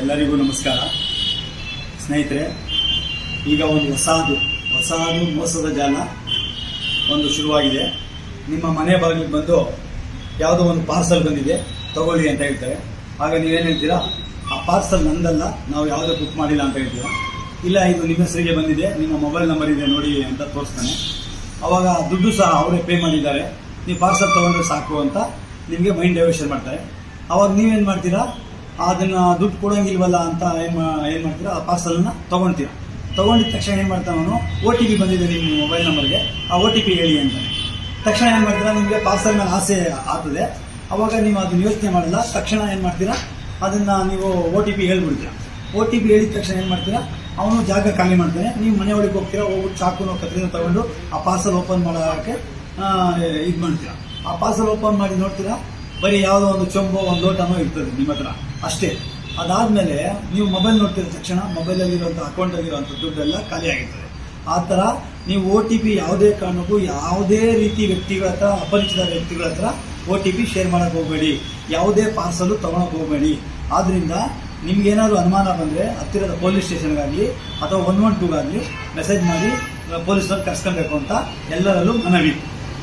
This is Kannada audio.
ಎಲ್ಲರಿಗೂ ನಮಸ್ಕಾರ. ಸ್ನೇಹಿತರೆ, ಈಗ ಒಂದು ಹೊಸದು ಹೊಸದು ಮೋಸದ ಜಾಲ ಒಂದು ಶುರುವಾಗಿದೆ. ನಿಮ್ಮ ಮನೆ ಬಾಗಿಲಿಗೆ ಬಂದು ಯಾವುದೋ ಒಂದು ಪಾರ್ಸಲ್ ಬಂದಿದೆ, ತಗೊಳ್ಳಿ ಅಂತ ಹೇಳ್ತಾರೆ. ಆಗ ನೀವೇನು ಹೇಳ್ತೀರಾ, ಆ ಪಾರ್ಸಲ್ ನಂದಲ್ಲ, ನಾವು ಯಾವುದೋ ಬುಕ್ ಮಾಡಿಲ್ಲ ಅಂತ ಹೇಳ್ತೀರಾ? ಇಲ್ಲ, ಇದು ನಿಮ್ಮ ಹೆಸರಿಗೆ ಬಂದಿದೆ, ನಿಮ್ಮ ಮೊಬೈಲ್ ನಂಬರ್ ಇದೆ, ನೋಡಿ ಅಂತ ತೋರಿಸ್ತಾನೆ. ಅವಾಗ ದುಡ್ಡು ಸಹ ಅವರೇ ಪೇ ಮಾಡಿದ್ದಾರೆ. ನೀವು ಪಾರ್ಸಲ್ ತೊಗೊಂಡ್ರೆ ಸಾಕು ಅಂತ ನಿಮಗೆ ಮೈಂಡ್ ಡೈವರ್ಷನ್ ಮಾಡ್ತಾರೆ. ಅವಾಗ ನೀವೇನು ಮಾಡ್ತೀರಾ ಅದನ್ನ ದುಡ್ಡು ಕೊಡೋಂಗಿಲ್ವಲ್ಲ ಅಂತ ಏನು ಏನು ಮಾಡ್ತೀರಾ? ಆ ಪಾರ್ಸಲ್ನ ತೊಗೊಳ್ತೀರಾ ತೊಗೊಂಡಿದ ತಕ್ಷಣ ಏನು ಮಾಡ್ತಾನೆ ಅವನು ಓ ಟಿ ಪಿ ಬಂದಿದೆ ನಿಮ್ಮ ಮೊಬೈಲ್ ನಂಬರ್ಗೆ ಆ ಓ ಟಿ ಪಿ ಹೇಳಿ ಅಂತ. ತಕ್ಷಣ ಏನು ಮಾಡ್ತೀರಾ? ನಿಮಗೆ ಪಾರ್ಸಲ್ ಮೇಲೆ ಆಸೆ ಆಗ್ತದೆ. ಅವಾಗ ನೀವು ಅದನ್ನ ಯೋಚನೆ ಮಾಡಲ್ಲ. ತಕ್ಷಣ ಏನು ಮಾಡ್ತೀರಾ? ಅದನ್ನು ನೀವು ಓ ಟಿ ಪಿ ಹೇಳ್ಬಿಡ್ತೀರಾ. ಓ ಟಿ ಪಿ ಹೇಳಿದ ತಕ್ಷಣ ಏನು ಮಾಡ್ತೀರಾ? ಅವನು ಜಾಗ ಖಾಲಿ ಮಾಡ್ತಾನೆ. ನೀವು ಮನೆ ಒಳಗೆ ಹೋಗ್ತೀರಾ? ಹೋಗ್ಬಿಟ್ಟು ಚಾಕುನೋ ಕತ್ರಿನ ತಗೊಂಡು ಆ ಪಾರ್ಸಲ್ ಓಪನ್ ಮಾಡೋಕ್ಕೆ ಇದು ಮಾಡ್ತೀರಾ. ಆ ಪಾರ್ಸಲ್ ಓಪನ್ ಮಾಡಿ ನೋಡ್ತೀರಾ? ಬರೀ ಯಾವುದೋ ಒಂದು ಚೊಂಬೋ, ಒಂದು ಲೋಟನೋ ಇರ್ತದೆ ನಿಮ್ಮ ಹತ್ರ. ಅಷ್ಟೇ. ಅದಾದಮೇಲೆ ನೀವು ಮೊಬೈಲ್ ನೋಡ್ತಿರೋ ತಕ್ಷಣ ಮೊಬೈಲಲ್ಲಿರುವಂಥ ಅಕೌಂಟಲ್ಲಿರುವಂಥ ದುಡ್ಡೆಲ್ಲ ಖಾಲಿ ಆಗಿರ್ತದೆ. ಆ ಥರ ನೀವು ಒ ಟಿ ಪಿ ಯಾವುದೇ ಕಾರಣಕ್ಕೂ ಯಾವುದೇ ರೀತಿ ವ್ಯಕ್ತಿಗಳ ಹತ್ರ, ಅಪರಿಚಿತ ವ್ಯಕ್ತಿಗಳ ಹತ್ರ ಒ ಟಿ ಪಿ ಶೇರ್ ಮಾಡೋಕ್ಕೆ ಹೋಗಬೇಡಿ. ಯಾವುದೇ ಪಾರ್ಸಲು ತೊಗೊಳಕ್ಕೆ ಹೋಗಬೇಡಿ. ಆದ್ದರಿಂದ ನಿಮಗೇನಾದರೂ ಅನುಮಾನ ಬಂದರೆ ಹತ್ತಿರದ ಪೊಲೀಸ್ ಸ್ಟೇಷನ್ಗಾಗಲಿ ಅಥವಾ ಒನ್ ಒನ್ ಟೂಗಾಗಲಿ ಮೆಸೇಜ್ ಮಾಡಿ ಪೊಲೀಸರು ಕರ್ಸ್ಕೊಬೇಕು ಅಂತ ಎಲ್ಲರಲ್ಲೂ ಮನವಿ.